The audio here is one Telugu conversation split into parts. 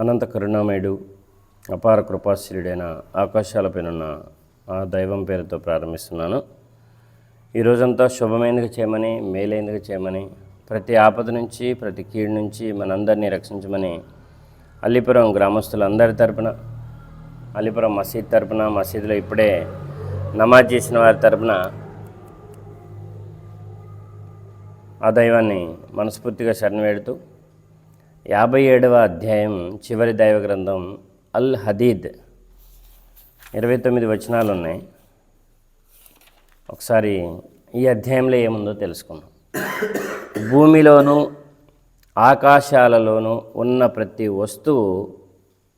అనంత కరుణామయుడు అపార కృపాశీలుడైన ఆకాశాలపైనున్న ఆ దైవం పేరుతో ప్రారంభిస్తున్నాను. ఈ రోజంతా చేయమని మేలైనది చేయమని ప్రతి ఆపద నుంచి ప్రతి కీడు నుంచి మనందరినీ రక్షించమని అల్లిపురం గ్రామస్తులందరి తరపున అల్లిపురం మసీద్ తరపున మసీదులో ఇప్పుడే నమాజ్ చేసిన వారి తరపున ఆ దైవాన్ని మనస్ఫూర్తిగా శరణ వేడుతూ యాభై ఏడవ అధ్యాయం చివరి దైవ గ్రంథం అల్ హదీద్. ఇరవై తొమ్మిది వచనాలు ఉన్నాయి. ఒకసారి ఈ అధ్యాయంలో ఏముందో తెలుసుకుందాం. భూమిలోను ఆకాశాలలోనూ ఉన్న ప్రతి వస్తువు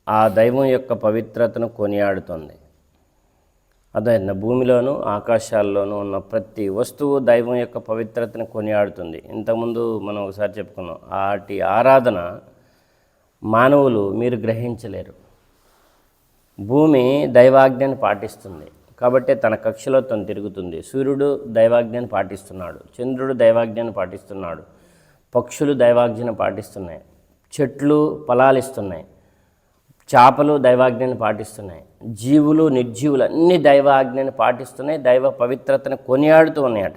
ఆ దైవం యొక్క పవిత్రతను కొనియాడుతుంది. అదే భూమిలోను ఆకాశాల్లోనూ ఉన్న ప్రతి వస్తువు దైవం యొక్క పవిత్రతను కొనియాడుతుంది. ఇంతకుముందు మనం ఒకసారి చెప్పుకున్నాం వాటి ఆరాధన మానవులు మీరు గ్రహించలేరు. భూమి దైవాజ్ఞని పాటిస్తుంది. కాబట్టి తన కక్షలో తను తిరుగుతుంది. సూర్యుడు దైవాజ్ఞని పాటిస్తున్నాడు. చంద్రుడు దైవాజ్ఞని పాటిస్తున్నాడు. పక్షులు దైవాజ్ఞను పాటిస్తున్నాయి. చెట్లు ఫలాలిస్తున్నాయి చేపలు దైవాజ్ఞని పాటిస్తున్నాయి. జీవులు నిర్జీవులు అన్ని దైవాజ్ఞని పాటిస్తున్నాయి దైవ పవిత్రతను కొనియాడుతూ ఉన్నాయట.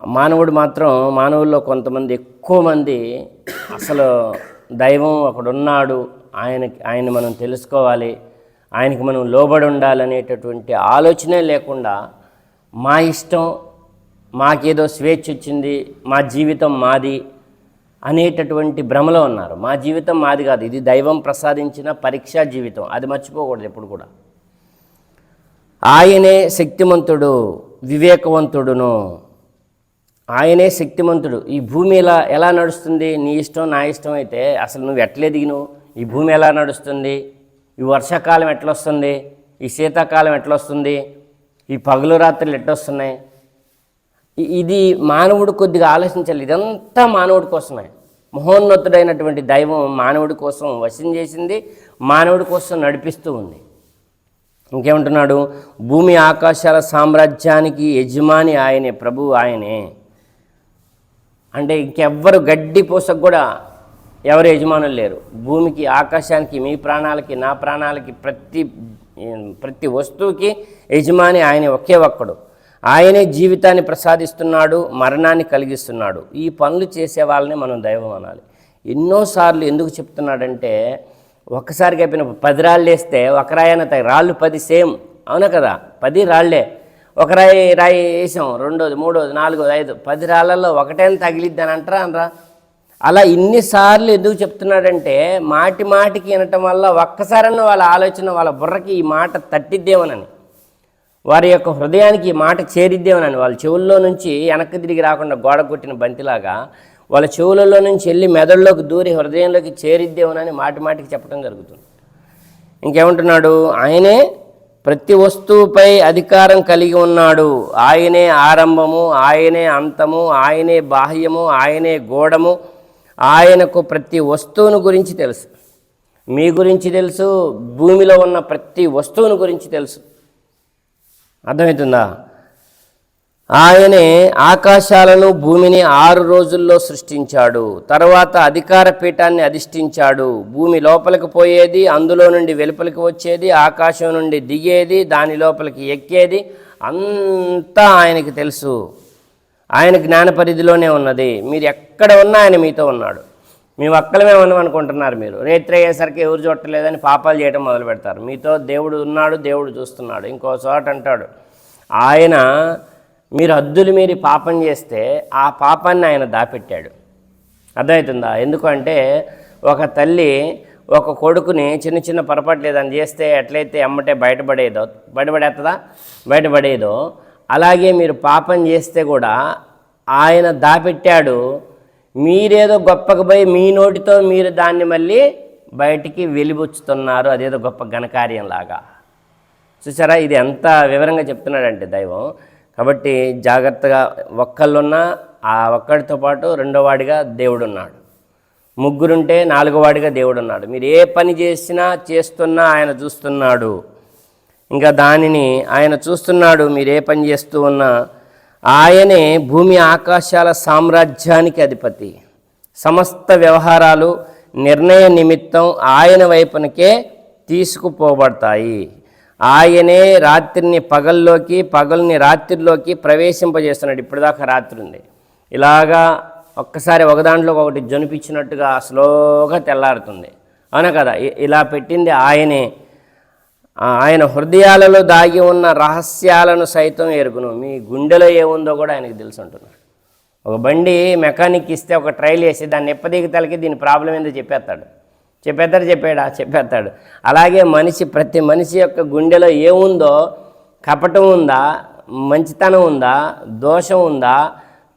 మానవుడు మాత్రం మానవుల్లో కొంతమంది ఎక్కువ మంది అసలు దైవం ఒకడున్నాడు ఆయనకి ఆయన మనం తెలుసుకోవాలి ఆయనకి మనం లోబడి ఉండాలనేటటువంటి ఆలోచనే లేకుండా మా ఇష్టం మాకేదో స్వేచ్ఛ వచ్చింది మా జీవితం మాది అనేటటువంటి భ్రమలో ఉన్నారు. మా జీవితం మాది కాదు. ఇది దైవం ప్రసాదించిన పరీక్షా జీవితం. అది మర్చిపోకూడదు ఎప్పుడు కూడా. ఆయనే శక్తిమంతుడు వివేకవంతుడును. ఆయనే శక్తిమంతుడు. ఈ భూమి ఎలా ఎలా నడుస్తుంది? నీ ఇష్టం నా ఇష్టం అయితే అసలు నువ్వు ఎట్లే దిగిను ఈ భూమి ఎలా నడుస్తుంది? ఈ వర్షాకాలం ఎట్లొస్తుంది ఈ శీతాకాలం ఎట్లొస్తుంది ఈ పగలు రాత్రులు ఎట్టొస్తున్నాయి ఇది మానవుడు కొద్దిగా ఆలోచించాలి. ఇదంతా మానవుడి కోసమే. మహోన్నతుడైనటువంటి దైవం మానవుడి కోసం వశం చేసింది మానవుడి కోసం నడిపిస్తూ ఉంది. ఇంకేమంటున్నాడు? భూమి ఆకాశాల సామ్రాజ్యానికి యజమాని ఆయనే ప్రభు ఆయనే. అంటే ఇంకెవ్వరు గడ్డి పోసకు కూడా ఎవరు యజమానులు లేరు. భూమికి ఆకాశానికి మీ ప్రాణాలకి నా ప్రాణాలకి ప్రతి ప్రతి వస్తువుకి యజమాని ఆయన ఒకే ఒక్కడు. ఆయనే జీవితాన్ని ప్రసాదిస్తున్నాడు మరణాన్ని కలిగిస్తున్నాడు. ఈ పనులు చేసే వాళ్ళని మనం దైవం అనాలి. ఎన్నోసార్లు ఎందుకు చెప్తున్నాడంటే ఒక్కసారి అయిపోయిన పది రాళ్ళు వేస్తే ఒక రాయన రాళ్ళు పది సేమ్ అవునా కదా? పది రాళ్ళే ఒక రాయి రాయి వేసాం రెండోది మూడోది నాలుగోది ఐదు పది రాళ్ళల్లో ఒకటేం తగిలిద్ది అని అంటారా అనరా? అలా ఇన్నిసార్లు ఎందుకు చెప్తున్నాడంటే మాటి మాటికి వినటం వల్ల ఒక్కసారన్నా వాళ్ళ ఆలోచన వాళ్ళ బుర్రకి ఈ మాట తట్టిద్దేమనని. వారి యొక్క హృదయానికి ఈ మాట చేరిద్దేమనని వాళ్ళ చెవుల్లో నుంచి వెనక్కి తిరిగి రాకుండా గోడ కొట్టిన బంతిలాగా వాళ్ళ చెవులలో నుంచి వెళ్ళి మెదడులోకి దూరి హృదయంలోకి చేరిద్దేమోనని మాటి మాటికి చెప్పడం జరుగుతుంది. ఇంకేమంటున్నాడు? ఆయనే ప్రతి వస్తువుపై అధికారం కలిగి ఉన్నాడు. ఆయనే ఆరంభము ఆయనే అంతము ఆయనే బాహ్యము ఆయనే గోడము. ఆయనకు ప్రతి వస్తువును గురించి తెలుసు. మీ గురించి తెలుసు భూమిలో ఉన్న ప్రతి వస్తువును గురించి తెలుసు. అర్థమవుతుందా? ఆయనే ఆకాశాలను భూమిని ఆరు రోజుల్లో సృష్టించాడు. తర్వాత అధికార పీఠాన్ని అధిష్ఠించాడు. భూమి లోపలికి పోయేది అందులో నుండి వెలుపలికి వచ్చేది ఆకాశం నుండి దిగేది దాని లోపలికి ఎక్కేది అంతా ఆయనకి తెలుసు. ఆయన జ్ఞాన పరిధిలోనే ఉన్నది. మీరు ఎక్కడ ఉన్నా ఆయన మీతో ఉన్నాడు. మేము ఒక్కలమే ఉన్నాం అనుకుంటున్నారు మీరు. రేత్రి అయ్యేసరికి ఎవరు చూడలేదని పాపాలు చేయడం మొదలు పెడతారు. మీతో దేవుడు ఉన్నాడు దేవుడు చూస్తున్నాడు. ఇంకో చోట అంటాడు ఆయన మీరు హద్దులు మీరి పాపం చేస్తే ఆ పాపాన్ని ఆయన దాపెట్టాడు. అర్థమవుతుందా? ఎందుకంటే ఒక తల్లి ఒక కొడుకుని చిన్న చిన్న పొరపాట్లు ఏదైనా చేస్తే ఎట్లయితే అమ్మటే బయటపడేదో బయటపడేస్తుందా బయటపడేదో. అలాగే మీరు పాపం చేస్తే కూడా ఆయన దాపెట్టాడు మీరేదో గొప్పకు పోయి మీ నోటితో మీరు దాన్ని మళ్ళీ బయటికి వెలిబుచ్చుతున్నారు. అదేదో గొప్ప ఘనకార్యంలాగా చూసారా? ఇది ఎంత వివరంగా చెప్తున్నాడంటే దైవం. కాబట్టి జాగ్రత్తగా ఒక్కళ్ళున్నా ఆ ఒక్కడితో పాటు రెండోవాడిగా వాడిగా ముగ్గురుంటే నాలుగోవాడిగా దేవుడున్నాడు. దేవుడు ఉన్నాడు మీరు ఏ పని చేసినా చేస్తున్నా ఆయన చూస్తున్నాడు. ఇంకా దానిని ఆయన చూస్తున్నాడు. మీరు ఏ పని చేస్తూ ఉన్నా ఆయనే భూమి ఆకాశాల సామ్రాజ్యానికి అధిపతి. సమస్త వ్యవహారాలు నిర్ణయ నిమిత్తం ఆయన వైపునకే తీసుకుపోబడతాయి. ఆయనే రాత్రిని పగల్లోకి పగల్ని రాత్రిలోకి ప్రవేశింపజేస్తున్నాడు. ఇప్పటిదాకా రాత్రి ఉంది. ఇలాగా ఒక్కసారి ఒక దాంట్లో ఒకటి జొనిపించినట్టుగా స్లోగా తెల్లారుతుంది. అవునా కదా? ఇలా పెట్టింది ఆయనే. ఆయన హృదయాలలో దాగి ఉన్న రహస్యాలను సైతం ఎరుగును. మీ గుండెలో ఏముందో కూడా ఆయనకు తెలుసు అంటున్నాడు ఒక బండి మెకానిక్ ఇస్తే ఒక ట్రైల్ వేసి దాన్ని ఎప్పదిగతలకి దీని ప్రాబ్లం ఏందో చెప్పేస్తాడు. చెప్పేస్తాడు చెప్పాడా చెప్పేస్తాడు. అలాగే మనిషి ప్రతి మనిషి యొక్క గుండెలో ఏముందో కపటం ఉందా మంచితనం ఉందా దోషం ఉందా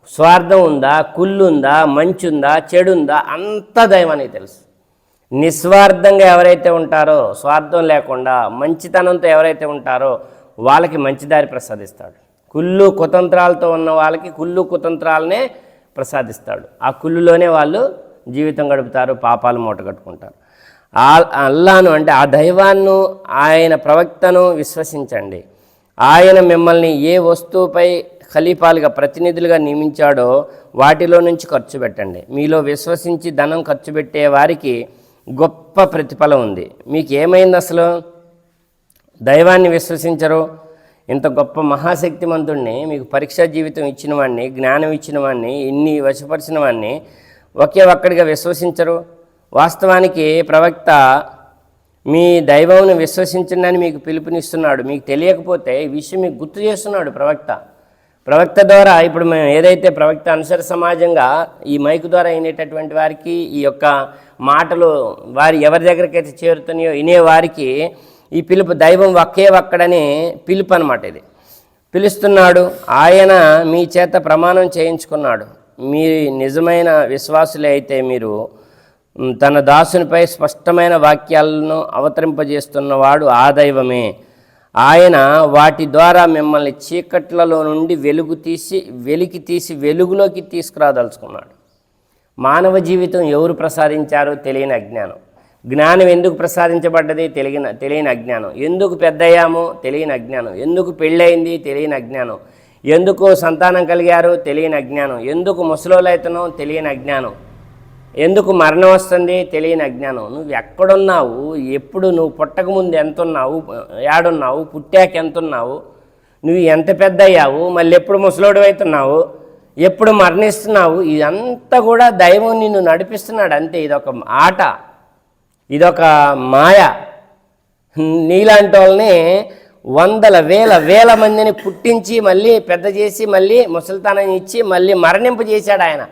స్వార్థం ఉందా కుళ్ళు ఉందా మంచుందా ఉందా చెడు ఉందా అంతా దైవానికి తెలుసు. నిస్వార్థంగా ఎవరైతే ఉంటారో స్వార్థం లేకుండా మంచితనంతో ఎవరైతే ఉంటారో వాళ్ళకి మంచి దారి ప్రసాదిస్తాడు. కుళ్ళు కుతంత్రాలతో ఉన్న వాళ్ళకి కుళ్ళు కుతంత్రాలనే ప్రసాదిస్తాడు. ఆ కుళ్ళులోనే వాళ్ళు జీవితం గడుపుతారు పాపాలు మూట కట్టుకుంటారు. అల్లాను అంటే ఆ దైవాన్ని ఆయన ప్రవక్తను విశ్వసించండి. ఆయన మిమ్మల్ని ఏ వస్తువుపై ఖలీఫాలుగా ప్రతినిధులుగా నియమించాడో వాటిలో నుంచి ఖర్చు పెట్టండి. మీలో విశ్వసించి ధనం ఖర్చు పెట్టే వారికి గొప్ప ప్రతిఫలం ఉంది. మీకు ఏమైంది అసలు? దైవాన్ని విశ్వసించరు. ఇంత గొప్ప మహాశక్తిమంతుణ్ణి మీకు పరీక్షా జీవితం ఇచ్చిన వాడిని జ్ఞానం ఇచ్చిన వాడిని ఇన్ని వశపరిచిన వాడిని ఒకే ఒక్కడిగా విశ్వసించరు. వాస్తవానికి ప్రవక్త మీ దైవంను విశ్వసించండి మీకు పిలుపునిస్తున్నాడు. మీకు తెలియకపోతే ఈ విషయం మీకు గుర్తు చేస్తున్నాడు ప్రవక్త. ప్రవక్త ద్వారా ఇప్పుడు మేము ఏదైతే ప్రవక్త అనుసర సమాజంగా ఈ మైక్ ద్వారా వినేటటువంటి వారికి ఈ యొక్క మాటలు వారి ఎవరి దగ్గరికైతే చేరుతున్నాయో వినే వారికి ఈ పిలుపు దైవం ఒక్కే ఒక్కడని పిలుపు అనమాట ఇది. పిలుస్తున్నాడు ఆయన మీ చేత ప్రమాణం చేయించుకున్నాడు. మీ నిజమైన విశ్వాసులే అయితే మీరు తన దాసునిపై స్పష్టమైన వాక్యాలను అవతరింపజేస్తున్నవాడు ఆ దైవమే. ఆయన వాటి ద్వారా మిమ్మల్ని చీకట్లలో నుండి వెలుగు తీసి వెలికి తీసి వెలుగులోకి తీసుకురాదలుచుకున్నాడు. మానవ జీవితం ఎవరు ప్రసాదించారో తెలియని అజ్ఞానం. జ్ఞానం ఎందుకు ప్రసాదించబడ్డది తెలియని తెలియని అజ్ఞానం. ఎందుకు పెద్దయ్యామో తెలియని అజ్ఞానం. ఎందుకు పెళ్ళయింది తెలియని అజ్ఞానం. ఎందుకు సంతానం కలిగారు తెలియని అజ్ఞానం. ఎందుకు ముసలోలైతనో తెలియని అజ్ఞానం. ఎందుకు మరణం వస్తుంది? తెలియని అజ్ఞానం. నువ్వు ఎక్కడున్నావు? ఎప్పుడు నువ్వు పుట్టకముందు ఎంత ఉన్నావు ఏడున్నావు? పుట్టాక ఎంత ఉన్నావు నువ్వు ఎంత పెద్ద అయ్యావు? మళ్ళీ ఎప్పుడు ముసలోడు అవుతున్నావు? ఎప్పుడు మరణిస్తున్నావు? ఇదంతా కూడా దైవం నిన్ను నడిపిస్తున్నాడు అంతే. ఇదొక ఆట. ఇదొక మాయ. నీలాంటి వాళ్ళని వందల వేల వేల మందిని పుట్టించి మళ్ళీ పెద్ద చేసి మళ్ళీ ముసలితనం ఇచ్చి మళ్ళీ మరణింపు చేశాడు ఆయన.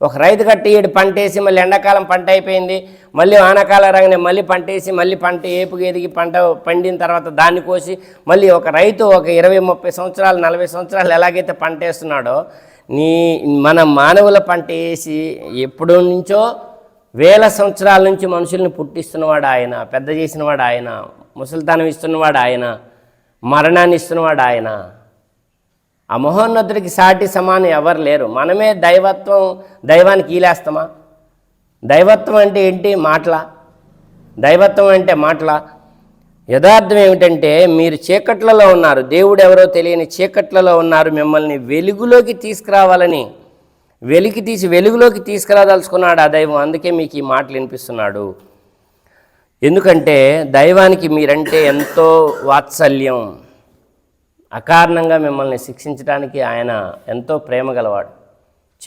ఒక రైతు కట్టి ఈడు పంట వేసి మళ్ళీ ఎండాకాలం పంట అయిపోయింది మళ్ళీ వానాకాలం రాగానే మళ్ళీ పంట వేసి మళ్ళీ పంట ఏపుకి ఎదిగి పంట పండిన తర్వాత దాన్ని కోసి మళ్ళీ ఒక రైతు ఒక ఇరవై ముప్పై సంవత్సరాలు నలభై సంవత్సరాలు ఎలాగైతే పంట వేస్తున్నాడో నీ మన మానవుల పంట వేసి ఎప్పటి నుంచో వేల సంవత్సరాల నుంచి మనుషుల్ని పుట్టిస్తున్నవాడు ఆయన పెద్ద చేసినవాడు ఆయన ముసలితనం ఇస్తున్నవాడు ఆయన మరణాన్ని ఇస్తున్నవాడు ఆయన. ఆ మహోన్నతుడికి సాటి సమానం ఎవరు లేరు. మనమే దైవత్వం దైవానికి ఈలేస్తామా దైవత్వం అంటే ఏంటి? మాటల. దైవత్వం అంటే మాటల. యథార్థం ఏమిటంటే మీరు చీకట్లలో ఉన్నారు. దేవుడు ఎవరో తెలియని చీకట్లలో ఉన్నారు. మిమ్మల్ని వెలుగులోకి తీసుకురావాలని వెలికి తీసి వెలుగులోకి తీసుకురాదలుచుకున్నాడు ఆ దైవం. అందుకే మీకు ఈ మాటలు వినిపిస్తున్నాడు. ఎందుకంటే దైవానికి మీరంటే ఎంతో వాత్సల్యం. అకారణంగా మిమ్మల్ని శిక్షించడానికి ఆయన ఎంతో ప్రేమ గలవాడు.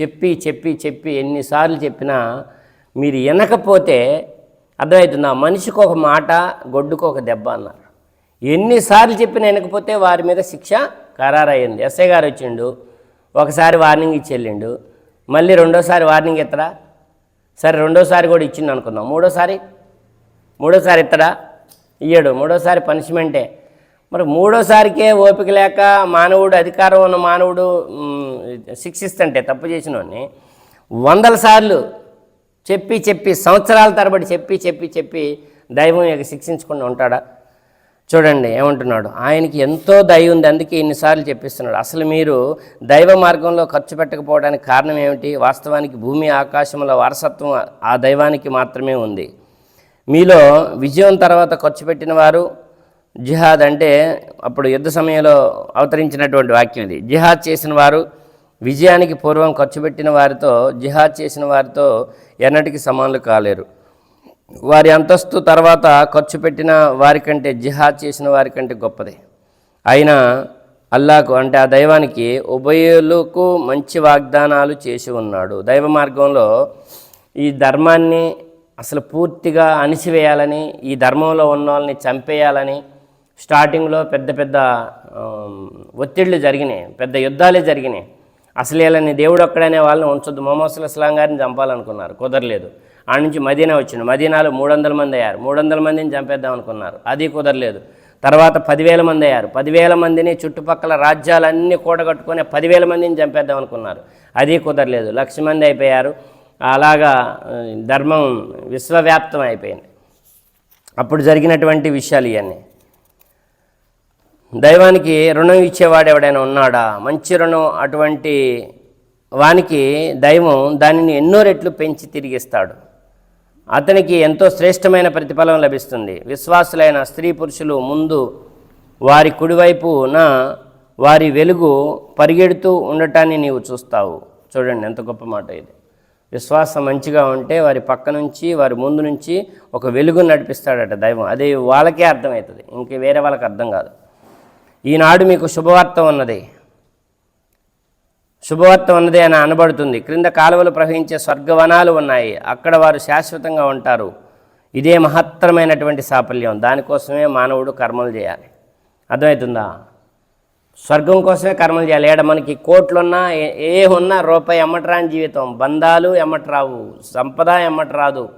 చెప్పి చెప్పి చెప్పి ఎన్నిసార్లు చెప్పినా మీరు వినకపోతే అర్థమవుతుంది మనిషికి ఒక మాట గొడ్డుకు ఒక దెబ్బ అన్నారు. ఎన్నిసార్లు చెప్పినా వినకపోతే వారి మీద శిక్ష ఖరారయ్యింది. ఎస్ఐ గారు వచ్చిండు ఒకసారి వార్నింగ్ ఇచ్చి వెళ్ళిండు మళ్ళీ రెండోసారి వార్నింగ్ ఎత్తడా? సరే రెండోసారి కూడా ఇచ్చిండు అనుకుందాం. మూడోసారి? మూడోసారి ఇత్తడా ఇయ్యడు. మూడోసారి పనిష్మెంటే. మరి మూడోసారికే ఓపిక లేక మానవుడు అధికారం ఉన్న మానవుడు శిక్షిస్తుంటే తప్పు చేసిన వాడిని వందల సార్లు చెప్పి చెప్పి సంవత్సరాల తరబడి చెప్పి చెప్పి చెప్పి దైవం ఇక శిక్షించకుండా ఉంటాడా? చూడండి ఏమంటున్నాడు? ఆయనకి ఎంతో దయ ఉంది అందుకే ఇన్నిసార్లు చెప్పిస్తున్నాడు. అసలు మీరు దైవ మార్గంలో ఖర్చు పెట్టకపోవడానికి కారణం ఏమిటి? వాస్తవానికి భూమి ఆకాశంలో వారసత్వం ఆ దైవానికి మాత్రమే ఉంది. మీలో విజయం తర్వాత ఖర్చు పెట్టిన వారు జిహాద్ అంటే అప్పుడు యుద్ధ సమయంలో అవతరించినటువంటి వాక్యం ఇది. జిహాద్ చేసిన వారు విజయానికి పూర్వం ఖర్చు పెట్టిన వారితో జిహాద్ చేసిన వారితో ఎన్నటికి సమానులు కాలేరు. వారి అంతస్తు తర్వాత ఖర్చు పెట్టిన వారికంటే జిహాద్ చేసిన వారికంటే గొప్పది. అయినా అల్లాకు అంటే ఆ దైవానికి ఉభయులకు మంచి వాగ్దానాలు చేసి ఉన్నాడు. దైవ మార్గంలో ఈ ధర్మాన్ని అసలు పూర్తిగా అణిచివేయాలని ఈ ధర్మంలో ఉన్న వాళ్ళని చంపేయాలని స్టార్టింగ్లో పెద్ద పెద్ద ఆమ్, ఒత్తిళ్ళు జరిగినాయి పెద్ద యుద్ధాలే జరిగినాయి. అసలు వీళ్ళని దేవుడు ఒక్కడనే వాళ్ళని ఉంచొద్దు. మొహమ్మద్ ఇస్లాం గారిని చంపాలనుకున్నారు. కుదరలేదు. ఆ నుంచి మదీనా వచ్చింది మదీనాలో మూడు వందల మంది అయ్యారు. మూడు వందల మందిని చంపేద్దాం అనుకున్నారు. అది కుదరలేదు. తర్వాత పదివేల మంది అయ్యారు. పదివేల మందిని చుట్టుపక్కల రాజ్యాలన్నీ కూడగట్టుకొని పదివేల మందిని చంపేద్దాం అనుకున్నారు. అది కుదరలేదు. లక్ష మంది అయిపోయారు. అలాగా ధర్మం విశ్వవ్యాప్తం అయిపోయింది. అప్పుడు జరిగినటువంటి విషయాలు ఇవన్నీ. దైవానికి రుణం ఇచ్చేవాడు ఎవడైనా ఉన్నాడా? మంచి రుణం అటువంటి వానికి దైవం దానిని ఎన్నో రెట్లు పెంచి తిరిగిస్తాడు. అతనికి ఎంతో శ్రేష్టమైన ప్రతిఫలం లభిస్తుంది. విశ్వాసులైన స్త్రీ పురుషులు ముందు వారి కుడివైపున వారి వెలుగు పరిగెడుతూ ఉండటాన్ని నీవు చూస్తావు. చూడండి ఎంత గొప్ప మాట ఇది. విశ్వాసం మంచిగా ఉంటే వారి పక్క నుంచి వారి ముందు నుంచి ఒక వెలుగు నడిపిస్తాడట దైవం. అది వాళ్ళకే అర్థమవుతుంది. ఇంక వేరే వాళ్ళకి అర్థం కాదు. ఈనాడు మీకు శుభవార్త ఉన్నది. శుభవార్త ఉన్నది అని అనబడుతుంది. క్రింద కాలువలు ప్రవహించే స్వర్గవనాలు ఉన్నాయి. అక్కడ వారు శాశ్వతంగా ఉంటారు. ఇదే మహత్తరమైనటువంటి సాఫల్యం. దానికోసమే మానవుడు కర్మలు చేయాలి. అర్థమవుతుందా? స్వర్గం కోసమే కర్మలు చేయాలి. ఏడ మనకి కోట్లున్నా ఏ- ఉన్నా రూపాయి ఎమ్మటరాని జీవితం. బంధాలు ఎమ్మటరావు సంపద ఎమ్మటరాదు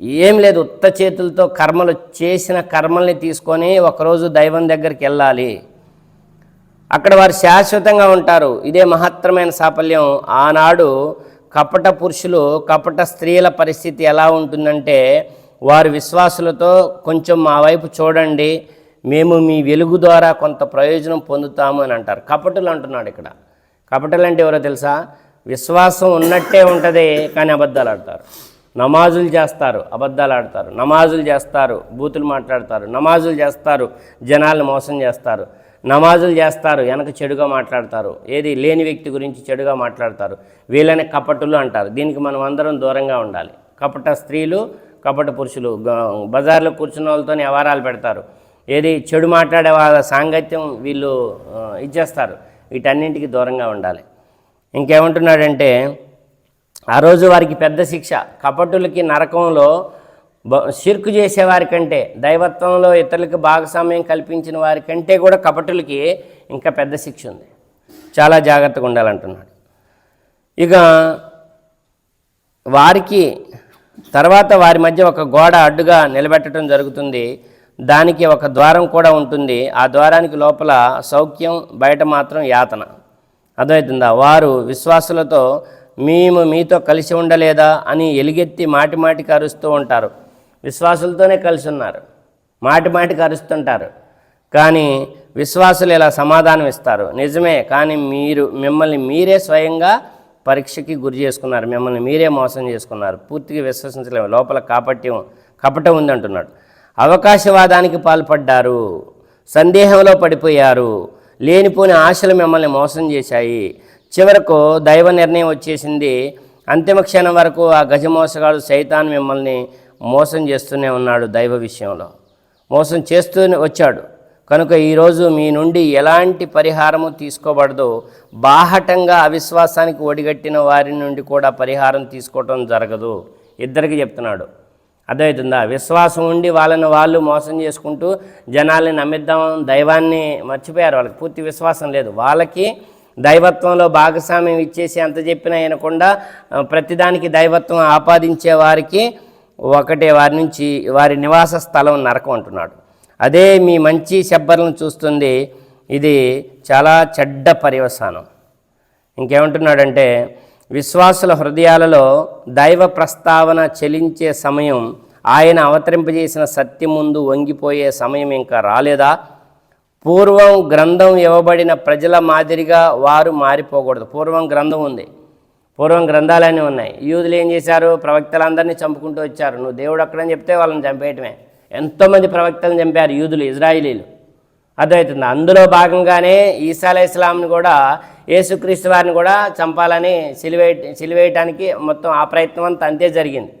ఏం లేదు. ఉత్త చేతులతో కర్మలు చేసిన కర్మల్ని తీసుకొని ఒకరోజు దైవం దగ్గరికి వెళ్ళాలి. అక్కడ వారు శాశ్వతంగా ఉంటారు. ఇదే మహత్తరమైన సాఫల్యం. ఆనాడు కపట పురుషులు కపట స్త్రీల పరిస్థితి ఎలా ఉంటుందంటే వారు విశ్వాసులతో కొంచెం మా వైపు చూడండి మేము మీ వెలుగు ద్వారా కొంత ప్రయోజనం పొందుతాము అని అంటారు. కపటలు అంటున్నాడు ఇక్కడ. కపటలు అంటే ఎవరో తెలుసా? విశ్వాసం ఉన్నట్టే ఉంటుంది కానీ అబద్ధాలు ఆడతారు. నమాజులు చేస్తారు అబద్ధాలు ఆడతారు. నమాజులు చేస్తారు బూతులు మాట్లాడతారు. నమాజులు చేస్తారు జనాలను మోసం చేస్తారు. నమాజులు చేస్తారు వెనక చెడుగా మాట్లాడతారు. ఏది లేని వ్యక్తి గురించి చెడుగా మాట్లాడతారు. వీళ్ళని కపటులు అంటారు. దీనికి మనం అందరం దూరంగా ఉండాలి. కపట స్త్రీలు కపట పురుషులు. బజార్లో కూర్చున్న వాళ్ళతో వ్యవహారాలు పెడతారు. ఏది చెడు మాట్లాడే వాళ్ళ సాంగత్యం వీళ్ళు ఇచ్చేస్తారు. వీటన్నింటికి దూరంగా ఉండాలి. ఇంకేమంటున్నాడంటే ఆ రోజు వారికి పెద్ద శిక్ష. కపటులకి నరకంలో బ- చేసేవారి కంటే దైవత్వంలో ఇతరులకు భాగస్వామ్యం కల్పించిన వారికంటే కూడా కపటులకి ఇంకా పెద్ద శిక్ష ఉంది. చాలా జాగ్రత్తగా ఉండాలంటున్నాడు. ఇక వారికి తర్వాత వారి మధ్య ఒక గోడ అడ్డుగా నిలబెట్టడం జరుగుతుంది. దానికి ఒక ద్వారం కూడా ఉంటుంది. ఆ ద్వారానికి లోపల సౌఖ్యం బయట మాత్రం యాతన. అర్థమవుతుందా? వారు విశ్వాసులతో మేము మీతో కలిసి ఉండలేదా? అని ఎలుగెత్తి మాటి మాటికి అరుస్తూ ఉంటారు. విశ్వాసులతోనే కలిసి ఉన్నారు మాటి మాటికి అరుస్తుంటారు. కానీ విశ్వాసులు ఇలా సమాధానం ఇస్తారు. నిజమే కానీ మీరు మిమ్మల్ని మీరే స్వయంగా పరీక్షకి గురి చేసుకున్నారు. మిమ్మల్ని మీరే మోసం చేసుకున్నారు. పూర్తిగా విశ్వసించలేము. లోపల కాపట్యం కపటం ఉంది అంటున్నాడు. అవకాశవాదానికి పాల్పడ్డారు. సందేహంలో పడిపోయారు. లేనిపోని ఆశలు మిమ్మల్ని మోసం చేశాయి. చివరకు దైవ నిర్ణయం వచ్చేసింది. అంతిమ క్షణం వరకు ఆ గజమోసగాడు సైతాన్ మిమ్మల్ని మోసం చేస్తూనే ఉన్నాడు దైవ విషయంలో. మోసం చేస్తూనే వచ్చాడు. కనుక ఈరోజు మీ నుండి ఎలాంటి పరిహారము తీసుకోబడదు బాహటంగా అవిశ్వాసానికి ఒడిగట్టిన వారి నుండి కూడా పరిహారం తీసుకోవటం జరగదు. ఇద్దరికి చెప్తున్నాడు. అర్థమవుతుందా? విశ్వాసం ఉండి వాళ్ళని వాళ్ళు మోసం చేసుకుంటూ జనాల్ని నమ్మిద్దాం దైవాన్ని మర్చిపోయారు వాళ్ళకి. పూర్తి విశ్వాసం లేదు. వాళ్ళకి దైవత్వంలో భాగస్వామ్యం ఇచ్చేసి అంత చెప్పినా వినకుండా ప్రతిదానికి దైవత్వం ఆపాదించే వారికి ఒకటే వారి నుంచి వారి నివాస స్థలం నరకం అంటున్నాడు. అదే మీ మంచి శబ్బర్లను చూస్తుంది. ఇది చాలా చెడ్డ పర్యవసానం. ఇంకేమంటున్నాడంటే విశ్వాసుల హృదయాలలో దైవ ప్రస్తావన చెలించే సమయం ఆయన అవతరింపజేసిన సత్యం ముందు వంగిపోయే సమయం ఇంకా రాలేదా? పూర్వం గ్రంథం ఇవ్వబడిన ప్రజల మాదిరిగా వారు మారిపోకూడదు. పూర్వం గ్రంథం ఉంది. పూర్వం గ్రంథాలన్నీ ఉన్నాయి. యూదులు ఏం చేశారు? ప్రవక్తలందరినీ చంపుకుంటూ వచ్చారు. నువ్వు దేవుడు అక్కడని చెప్తే వాళ్ళని చంపేయటమే. ఎంతోమంది ప్రవక్తలను చంపారు? యూదులు ఇజ్రాయిలీలు. అర్థమవుతుంది? అందులో భాగంగానే ఈసా ఇస్లాంని కూడా యేసుక్రీస్తు వారిని కూడా చంపాలని సిలివేయ సిలివేయటానికి మొత్తం ఆ ప్రయత్నం అంతా అంతే జరిగింది.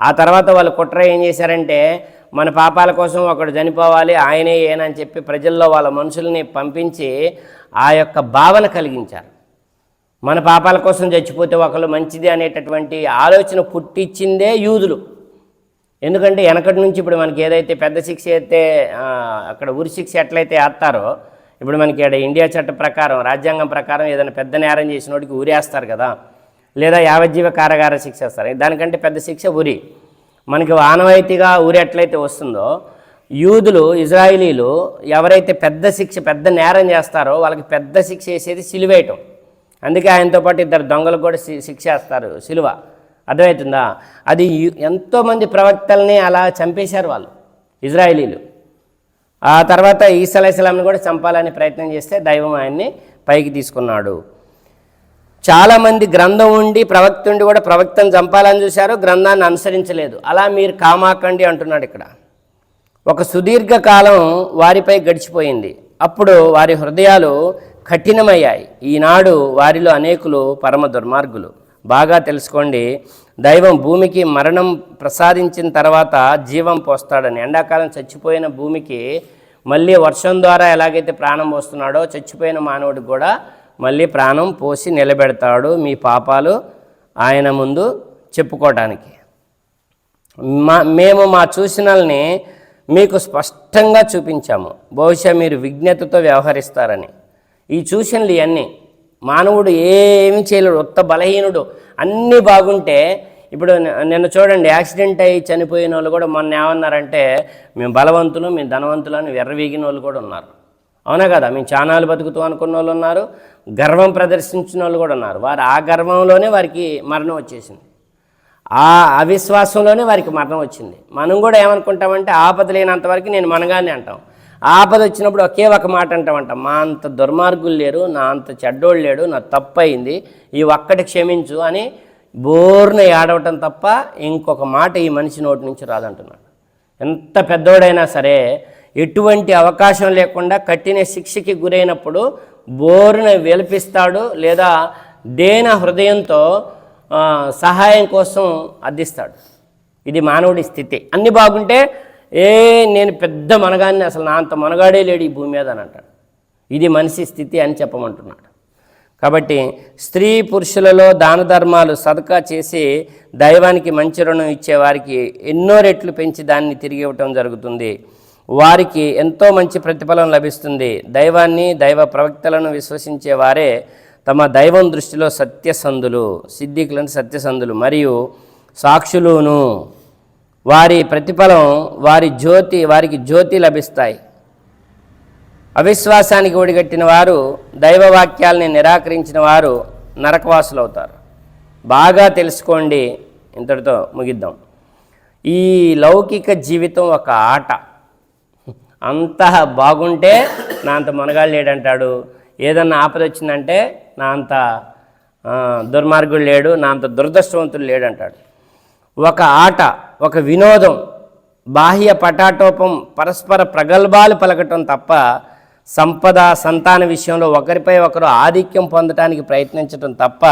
ఆ తర్వాత వాళ్ళు కుట్ర ఏం చేశారంటే మన పాపాల కోసం ఒకడు చనిపోవాలి ఆయనే ఏనని చెప్పి ప్రజల్లో వాళ్ళ మనుషుల్ని పంపించి ఆ యొక్క భావన కలిగించారు. మన పాపాల కోసం చచ్చిపోతే ఒకళ్ళు మంచిది అనేటటువంటి ఆలోచన పుట్టించిందే యూదులు. ఎందుకంటే వెనకటి నుంచి ఇప్పుడు మనకి ఏదైతే పెద్ద శిక్ష అయితే అక్కడ ఉరి శిక్ష ఎట్లయితే వేస్తారో ఇప్పుడు మనకి ఇక్కడ ఇండియా చట్ట ప్రకారం రాజ్యాంగం ప్రకారం ఏదైనా పెద్ద నేరం చేసినోడికి ఉరేస్తారు కదా. లేదా యావజ్జీవ కారాగార శిక్ష వేస్తారు. దానికంటే పెద్ద శిక్ష ఉరి. మనకి ఆనవాయితీగా ఉరి ఎట్లయితే వస్తుందో యూదులు ఇజ్రాయిలీలు ఎవరైతే పెద్ద శిక్ష పెద్ద నేరం చేస్తారో వాళ్ళకి పెద్ద శిక్ష వేసేది సిలివేయటం అందుకే ఆయనతో పాటు ఇద్దరు దొంగలు కూడా శిక్షేస్తారు. శిక్ష సిలువ. అర్థమవుతుందా? అది ఎంతోమంది ప్రవక్తల్ని అలా చంపేశారు వాళ్ళు ఇజ్రాయేలీలు. ఆ తర్వాత ఈసలైస్లాంని కూడా చంపాలని ప్రయత్నం చేస్తే దైవం ఆయన్ని పైకి తీసుకున్నాడు. చాలామంది గ్రంథం ఉండి ప్రవక్త ఉండి కూడా ప్రవక్తను చంపాలని చూశారు గ్రంథాన్ని అనుసరించలేదు. అలా మీరు కామాకండి అంటున్నాడు ఇక్కడ. ఒక సుదీర్ఘ కాలం వారిపై గడిచిపోయింది. అప్పుడు వారి హృదయాలు కఠినమయ్యాయి. ఈనాడు వారిలో అనేకులు పరమ దుర్మార్గులు. బాగా తెలుసుకోండి దైవం భూమికి మరణం ప్రసాదించిన తర్వాత జీవం పోస్తాడని. ఎండాకాలం చచ్చిపోయిన భూమికి మళ్ళీ వర్షం ద్వారా ఎలాగైతే ప్రాణం పోస్తున్నాడో చచ్చిపోయిన మానవుడికి కూడా మళ్ళీ ప్రాణం పోసి నిలబెడతాడు మీ పాపాలు ఆయన ముందు చెప్పుకోవటానికి మా మేము మా సూచనల్ని మీకు స్పష్టంగా చూపించాము. బహుశా మీరు విజ్ఞతతో వ్యవహరిస్తారని. ఈ సూచనలు ఇవన్నీ. మానవుడు ఏమి చేయలేడు ఉత్త బలహీనుడు. అన్నీ బాగుంటే ఇప్పుడు నిన్న చూడండి యాక్సిడెంట్ అయ్యి చనిపోయిన వాళ్ళు కూడా మొన్న ఏమన్నారంటే మేము బలవంతులు మేము ధనవంతులు అని వెర్రవీగిన వాళ్ళు కూడా ఉన్నారు. అవునా కదా? మేము చానాలు బతుకుతూ అనుకున్న వాళ్ళు ఉన్నారు గర్వం ప్రదర్శించిన వాళ్ళు కూడా ఉన్నారు. వారు ఆ గర్వంలోనే వారికి మరణం వచ్చేసింది. ఆ అవిశ్వాసంలోనే వారికి మరణం వచ్చింది. మనం కూడా ఏమనుకుంటామంటే ఆపద లేనంత వరకు నేను మనగానే అంటాం. ఆపద వచ్చినప్పుడు ఒకే ఒక మాట అంటామంట మా అంత దుర్మార్గులు లేరు నా అంత చెడ్డోళ్ళు లేడు నా తప్పు అయింది ఈ ఒక్కటి క్షమించు అని బోర్న ఏడవటం తప్ప ఇంకొక మాట ఈ మనిషి నోటి నుంచి రాదంటున్నాడు. ఎంత పెద్దోడైనా సరే ఎటువంటి అవకాశం లేకుండా కట్టిన శిక్షకి గురైనప్పుడు బోరున వెలిపిస్తాడు లేదా దేన హృదయంతో సహాయం కోసం అర్థిస్తాడు. ఇది మానవుడి స్థితి. అన్ని బాగుంటే ఏ నేను పెద్ద మనగాన్ని అసలు నా అంత మనగాడే లేడు ఈ భూమి మీద అని అంటాడు. ఇది మనిషి స్థితి అని చెప్పమంటున్నాడు. కాబట్టి స్త్రీ పురుషులలో దాన ధర్మాలు సదకా చేసి దైవానికి మంచి రుణం ఇచ్చే వారికి ఎన్నో రెట్లు పెంచి దాన్ని తిరిగి ఇవ్వటం జరుగుతుంది. వారికి ఎంతో మంచి ప్రతిఫలం లభిస్తుంది. దైవాన్ని దైవ ప్రవక్తలను విశ్వసించే వారే తమ దైవం దృష్టిలో సత్యసంధులు సిద్ధికులను సత్యసంధులు మరియు సాక్షులును. వారి ప్రతిఫలం వారి జ్యోతి వారికి జ్యోతి లభిస్తాయి. అవిశ్వాసానికి ఒడిగట్టిన వారు దైవవాక్యాల్ని నిరాకరించిన వారు నరకవాసులు అవుతారు బాగా తెలుసుకోండి. ఇంతటితో ముగిద్దాం. ఈ లౌకిక జీవితం ఒక ఆట. అంత బాగుంటే నా అంత మునగాళ్ళు లేడంటాడు. ఏదన్నా ఆపద వచ్చిందంటే నా అంత దుర్మార్గుడు లేడు నా అంత దురదృష్టవంతుడు లేడంటాడు. ఒక ఆట. ఒక వినోదం బాహ్య పటాటోపం పరస్పర ప్రగల్భాలు పలకటం తప్ప సంపద సంతాన విషయంలో ఒకరిపై ఒకరు ఆధిక్యం పొందడానికి ప్రయత్నించటం తప్ప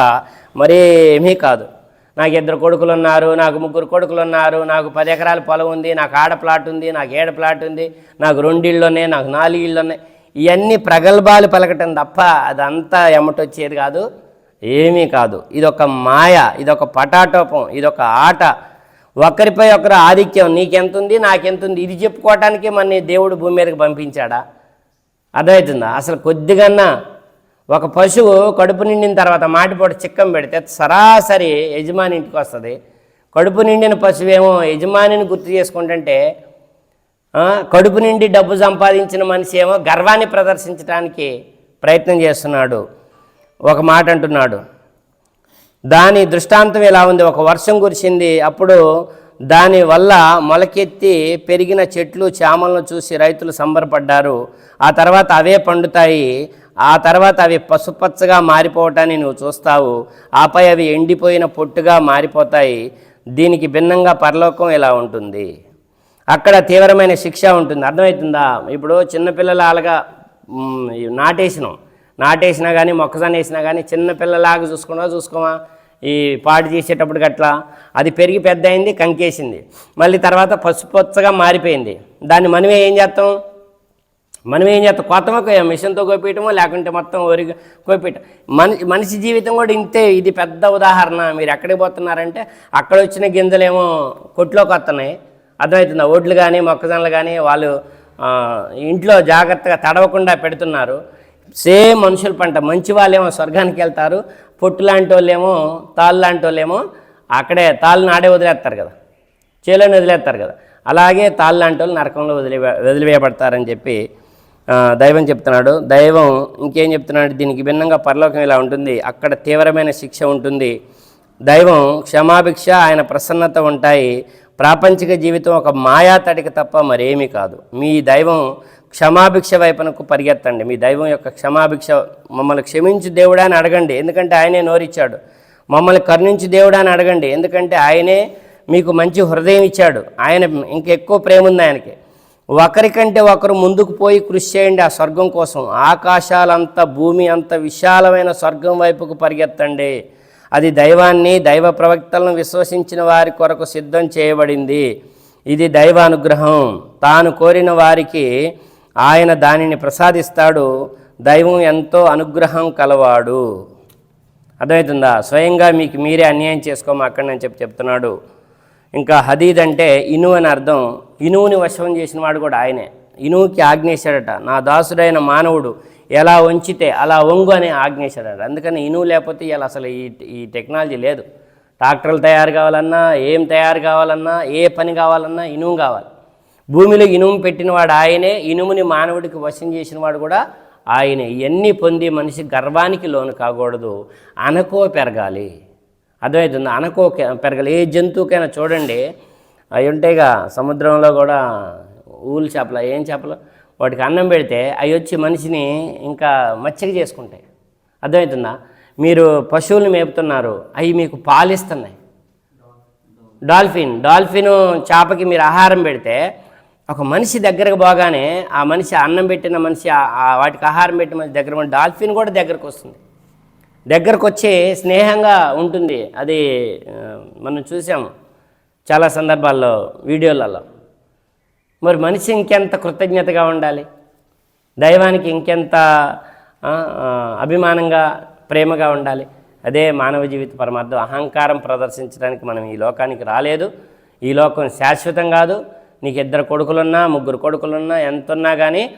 మరేమీ కాదు. నాకు ఇద్దరు కొడుకులు ఉన్నారు నాకు ముగ్గురు కొడుకులు ఉన్నారు నాకు పది ఎకరాల పొలం ఉంది నాకు ఆడ ప్లాట్ ఉంది నాకు ఏడ ప్లాట్ ఉంది నాకు రెండు ఇళ్ళు ఉన్నాయి నాకు నాలుగు ఇళ్ళు ఉన్నాయి. ఇవన్నీ ప్రగల్భాలు పలకటం తప్ప అదంతా ఎమ్మటొచ్చేది కాదు ఏమీ కాదు. ఇదొక మాయ ఇదొక పటాటోపం ఇదొక ఆట. ఒకరిపై ఒకరు ఆధిక్యం నీకెంతుంది నాకెంతుంది? ఇది చెప్పుకోవటానికి మన దేవుడు భూమి మీదకి పంపించాడా? అర్థమవుతుందా? అసలు కొద్దిగన్నా ఒక పశువు కడుపు నిండిన తర్వాత మాటిపూట చిక్కం పెడితే సరాసరి యజమాని ఇంటికి వస్తుంది. కడుపు నిండిన పశువేమో యజమానిని గుర్తు చేసుకుంటుంటే కడుపు నిండి డబ్బు సంపాదించిన మనిషి ఏమో గర్వాన్ని ప్రదర్శించడానికి ప్రయత్నం చేస్తున్నాడు. ఒక మాట అంటున్నాడు. దాని దృష్టాంతం ఎలా ఉంది. ఒక వర్షం కురిసింది. అప్పుడు దాని వల్ల మొలకెత్తి పెరిగిన చెట్లు చేమలను చూసి రైతులు సంబరపడ్డారు. ఆ తర్వాత అవే పండుతాయి. ఆ తర్వాత అవి పసుపచ్చగా మారిపోవటాన్ని నువ్వు చూస్తావు. ఆపై అవి ఎండిపోయిన పొట్టుగా మారిపోతాయి. దీనికి భిన్నంగా పరలోకం ఎలా ఉంటుంది. అక్కడ తీవ్రమైన శిక్ష ఉంటుంది. అర్థమవుతుందా? ఇప్పుడు చిన్నపిల్లలు అలాగా నాటేసినాం. నాటేసినా కానీ మొక్కజొన్న వేసినా కానీ చిన్నపిల్లలాగా చూసుకున్నా చూసుకోమా? ఈ పాటు చేసేటప్పటికి అట్లా. అది పెరిగి పెద్ద అయింది కంకేసింది. మళ్ళీ తర్వాత పసుపచ్చగా మారిపోయింది. దాన్ని మనమే ఏం చేస్తాం? మనం ఏం చేస్తాం? కొత్త మిషన్తో కోపేయటమో లేకుంటే మొత్తం వరి కోపేయటం మనిషి మనిషి జీవితం కూడా ఇంతే. ఇది పెద్ద ఉదాహరణ. మీరు ఎక్కడికి పోతున్నారంటే అక్కడ వచ్చిన గింజలేమో కొట్లోకి వస్తున్నాయి. అర్థమవుతుందా? ఒడ్లు కానీ మొక్కజొన్నలు కానీ వాళ్ళు ఇంట్లో జాగ్రత్తగా తడవకుండా పెడుతున్నారు. సేమ్ మనుషుల పంట. మంచి వాళ్ళేమో స్వర్గానికి వెళ్తారు పొట్టు లాంటి వాళ్ళేమో తాళ్ళు లాంటి వాళ్ళేమో అక్కడే తాళ్ళు నాడే వదిలేస్తారు కదా. చేలోని వదిలేస్తారు కదా. అలాగే తాళ్ళు లాంటి వాళ్ళు నరకంలో వదిలి వదిలివేయబడతారని చెప్పి దైవం చెప్తున్నాడు. దైవం ఇంకేం చెప్తున్నాడు? దీనికి భిన్నంగా పరలోకం ఇలా ఉంటుంది. అక్కడ తీవ్రమైన శిక్ష ఉంటుంది. దైవం క్షమాభిక్ష ఆయన ప్రసన్నత ఉంటాయి. ప్రాపంచిక జీవితం ఒక మాయా తడిక తప్ప మరేమీ కాదు. మీ దైవం క్షమాభిక్ష వైపునకు పరిగెత్తండి. మీ దైవం యొక్క క్షమాభిక్ష మమ్మల్ని క్షమించు దేవుడా అని అడగండి. ఎందుకంటే ఆయనే నోరిచ్చాడు. మమ్మల్ని కరుణించి దేవుడా అని అడగండి. ఎందుకంటే ఆయనే మీకు మంచి హృదయం ఇచ్చాడు. ఆయన ఇంకెక్కువ ప్రేమ ఉంది ఆయనకి. ఒకరికంటే ఒకరు ముందుకు పోయి కృషి చేయండి ఆ స్వర్గం కోసం. ఆకాశాలంత భూమి అంత విశాలమైన స్వర్గం వైపుకు పరిగెత్తండి. అది దైవాన్ని దైవ ప్రవక్తలను విశ్వసించిన వారి కొరకు సిద్ధం చేయబడింది. ఇది దైవానుగ్రహం. తాను కోరిన వారికి ఆయన దానిని ప్రసాదిస్తాడు. దైవం ఎంతో అనుగ్రహం కలవాడు. అర్థమవుతుందా? స్వయంగా మీకు మీరే అన్యాయం చేసుకోమాకండి అని చెప్పి చెప్తున్నాడు. ఇంకా హదీద్ అంటే ఇను అని అర్థం. ఇనువుని వశం చేసిన వాడు కూడా ఆయనే. ఇనువుకి ఆజ్ఞేశాడట. నా దాసుడైన మానవుడు ఎలా వంచితే అలా వంగు అని ఆజ్ఞేశాడట. అందుకని ఇనువు లేకపోతే ఇలా అసలు ఈ ఈ టెక్నాలజీ లేదు. ట్రాక్టర్లు తయారు కావాలన్నా ఏం తయారు కావాలన్నా ఏ పని కావాలన్నా ఇనువు కావాలి. భూమిలో ఇనుము పెట్టినవాడు ఆయనే ఇనుముని మానవుడికి వశం చేసినవాడు కూడా ఆయనే. ఇవన్నీ పొంది మనిషి గర్వానికి లోను కాకూడదు. అనకో పెరగాలి. అర్థమవుతుంది? అనకో పెరగాలి. ఏ జంతువుకైనా చూడండి. అవి ఉంటాయిగా సముద్రంలో కూడా ఊలు చేపలు ఏం చేపలు? వాటికి అన్నం పెడితే అవి వచ్చి మనిషిని ఇంకా మచ్చిక చేసుకుంటాయి. అర్థమవుతుందా? మీరు పశువులు మేపుతున్నారు. అవి మీకు పాలిస్తున్నాయి. డాల్ఫిన్ డాల్ఫిన్ చేపకి మీరు ఆహారం పెడితే ఒక మనిషి దగ్గరకు పోగానే ఆ మనిషి అన్నం పెట్టిన మనిషి వాటికి ఆహారం పెట్టిన మనిషి దగ్గర ఉన్న డాల్ఫిన్ కూడా దగ్గరకు వస్తుంది. దగ్గరకు వచ్చి స్నేహంగా ఉంటుంది. అది మనం చూసాము చాలా సందర్భాల్లో వీడియోలలో. మరి మనిషి ఇంకెంత కృతజ్ఞతగా ఉండాలి? దైవానికి ఇంకెంత అభిమానంగా ప్రేమగా ఉండాలి? అదే మానవ జీవిత పరమార్థం. అహంకారం ప్రదర్శించడానికి మనం ఈ లోకానికి రాలేదు. ఈ లోకం శాశ్వతం కాదు. నీకు ఇద్దరు కొడుకులున్నా ముగ్గురు కొడుకులున్నా ఎంతున్నా కానీ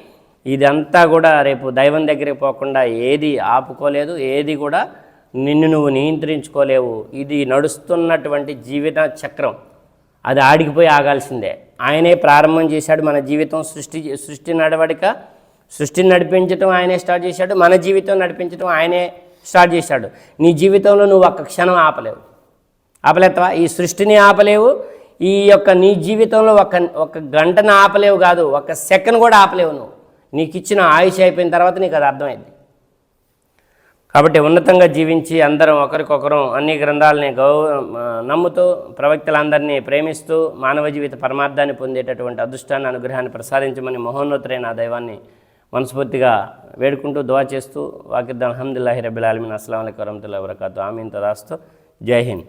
ఇదంతా కూడా రేపు దైవం దగ్గరికి పోకుండా ఏది ఆపుకోలేదు ఏది కూడా నిన్ను నువ్వు నియంత్రించుకోలేవు. ఇది నడుస్తున్నటువంటి జీవిత చక్రం. అది ఆడికిపోయి ఆగాల్సిందే. ఆయనే ప్రారంభం చేశాడు మన జీవితం సృష్టి సృష్టి నడవడిక. సృష్టిని నడిపించడం ఆయనే స్టార్ట్ చేశాడు మన జీవితం నడిపించడం ఆయనే స్టార్ట్ చేశాడు. నీ జీవితంలో నువ్వు ఒక్క క్షణం ఆపలేవు. ఆపలేత్తవా? ఈ సృష్టిని ఆపలేవు ఈ యొక్క నీ జీవితంలో ఒక ఒక గంటను ఆపలేవు కాదు ఒక సెకండ్ కూడా ఆపలేవు నువ్వు. నీకు ఇచ్చిన ఆయుష్ అయిపోయిన తర్వాత నీకు అది అర్థమైంది. కాబట్టి ఉన్నతంగా జీవించి అందరం ఒకరికొకరం అన్ని గ్రంథాలని గౌ నమ్ముతూ ప్రవక్తలందరినీ ప్రేమిస్తూ మానవ జీవిత పరమార్థాన్ని పొందేటటువంటి అదృష్టాన్ని అనుగ్రహాన్ని ప్రసాదించమని మహోన్నతులైన ఆ దైవాన్ని మనస్ఫూర్తిగా వేడుకుంటూ దువా చేస్తూ వాకిద్దాం. అహమ్దుల్లాహి రబిల్ ఆలమిన్. అస్సలం అయికు వరహతుల్లా వరకాతు ఆమీన్. తదాస్తు. జై హింద్.